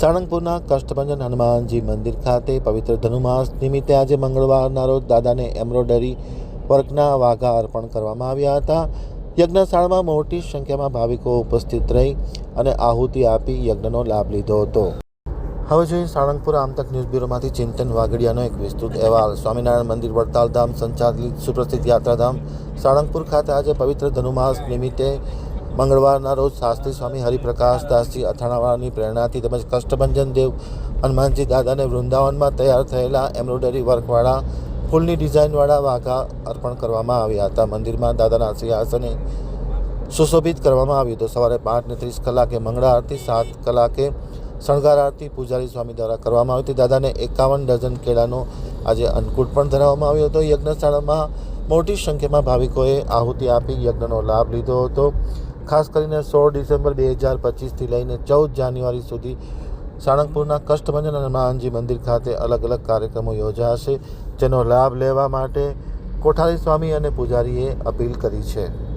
સાળંગપુરના કષ્ટભંજન હનુમાનજી મંદિર ખાતે પવિત્ર ધનુમાસ નિમિત્તે આજે મંગળવારના રોજ દાદાને એમ્બ્રોઇડરી વર્કના વાઘા અર્પણ કરવામાં આવ્યા હતા. યજ્ઞશાળામાં મોટી સંખ્યામાં ભાવિકો ઉપસ્થિત રહી અને આહુતિ આપી યજ્ઞનો લાભ લીધો હતો. હવે જોઈએ સાળંગપુર આમતક ન્યૂઝ બ્યુરોમાંથી ચિંતન વાઘડિયાનો એક વિસ્તૃત અહેવાલ. સ્વામિનારાયણ મંદિર વડતાલ ધામ સંચાલિત સુપ્રસિદ્ધ યાત્રાધામ સાળંગપુર ખાતે આજે પવિત્ર ધનુમાસ નિમિત્તે મંગળવારના રોજ શાસ્ત્રી સ્વામી હરિપ્રકાશદાસજી અથાણાવાળાની પ્રેરણાથી તેમજ કષ્ટભંજન દેવ હનુમાનજી દાદાને વૃંદાવનમાં તૈયાર થયેલા એમ્બ્રોઇડરી વર્કવાળા, ફૂલની ડિઝાઇનવાળા વાઘા અર્પણ કરવામાં આવ્યા હતા. મંદિરમાં દાદાના સિંહાસને સુશોભિત કરવામાં આવ્યું હતું. સવારે પાંચ ને ત્રીસ કલાકે મંગળા આરતી, સાત કલાકે શણગાર આરતી પૂજારી સ્વામી દ્વારા કરવામાં આવી હતી. દાદાને એકાવન ડઝન કેળાનો આજે અન્નકૂટ પણ ધરાવવામાં આવ્યો હતો. યજ્ઞશાળામાં મોટી સંખ્યામાં ભાવિકોએ આહુતિ આપી, યજ્ઞનો લાભ લીધો હતો. ખાસ કરીને સોળ ડિસેમ્બર બે હજાર પચીસથી લઈને ચૌદ જાન્યુઆરી સુધી સાળંગપુરના કષ્ટભંજન હનુમાનજી મંદિર ખાતે અલગ અલગ કાર્યક્રમો યોજાશે, જેનો લાભ લેવા માટે કોઠારી સ્વામી અને પૂજારીએ અપીલ કરી છે.